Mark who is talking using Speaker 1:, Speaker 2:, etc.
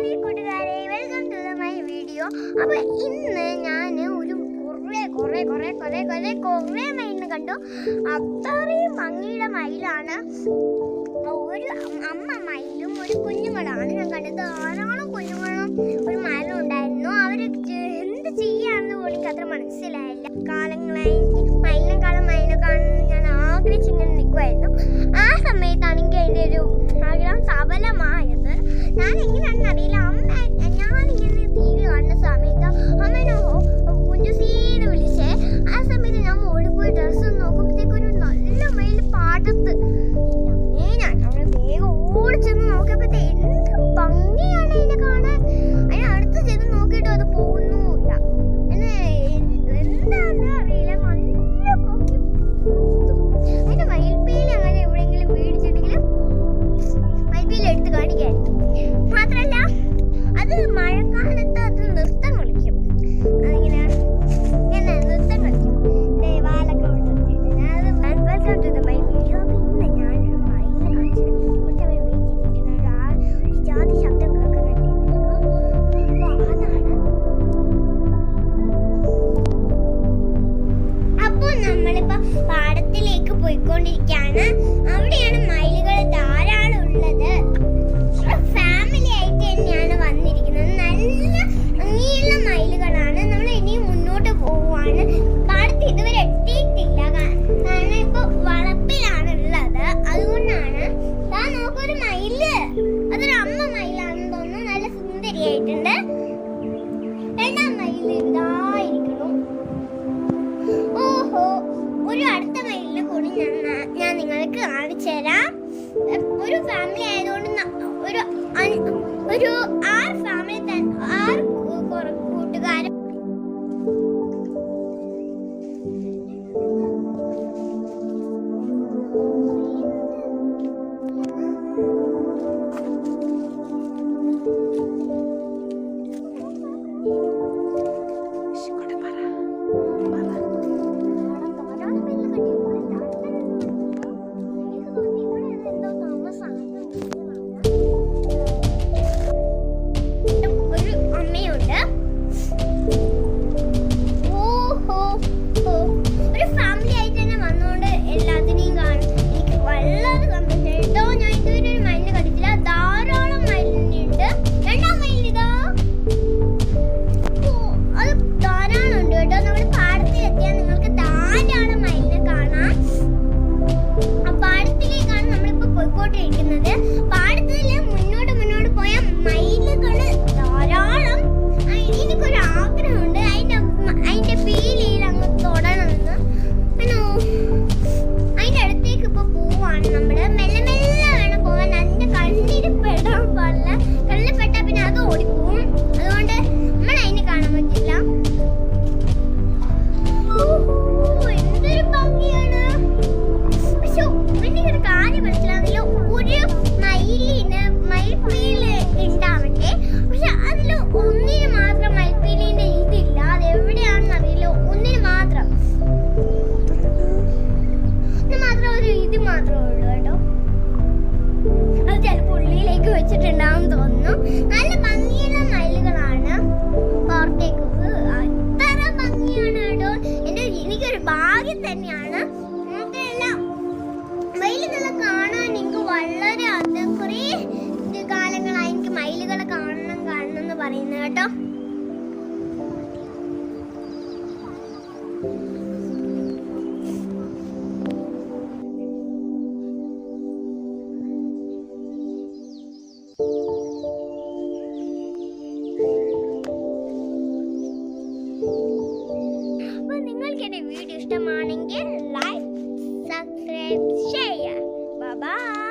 Speaker 1: Hi കൂട്ടുകാരെ welcome to my video അപ്പോൾ ഇന്ന് ഞാൻ ഒരു കുറേ കുറേ കുറേ കുറേ കുറേ കുറേ മയിലിന് കണ്ടു. അത്രയും ഭംഗിയുടെ മയിലാണ്. ഒരു അമ്മ മയിലും ഒരു കുഞ്ഞുങ്ങളാണ് ഞാൻ കണ്ടത്. ധാരാളം കുഞ്ഞുങ്ങളും ഒരു മയിലും ഉണ്ടായിരുന്നു. അവർ എന്ത് ചെയ്യാന്ന് പോലും അത്ര മനസ്സിലായില്ല. കാലങ്ങളായി. എനിക്ക് മയിലിനെക്കാളും മയിലിനെ കാണുമെന്ന് ഞാൻ ആഗ്രഹിച്ചിങ്ങനെ നിൽക്കുമായിരുന്നു ആ സമയത്താണെങ്കിൽ എന്റെ ഒരു ആഗ്രഹം സബലമായത് ഞാൻ എങ്ങനെയാണെന്ന് അറിയില്ല கொண்டிருக்கேன் ഫാമിലി ആയതുകൊണ്ട് ഒരു ഒരു ആർ ഫാമിലി തന്നെ ആർ animals നിങ്ങൾക്ക് എന്റെ വീഡിയോ ഇഷ്ടമാണെങ്കിൽ ലൈക്ക് സബ്സ്ക്രൈബ് ചെയ്യുക ബൈ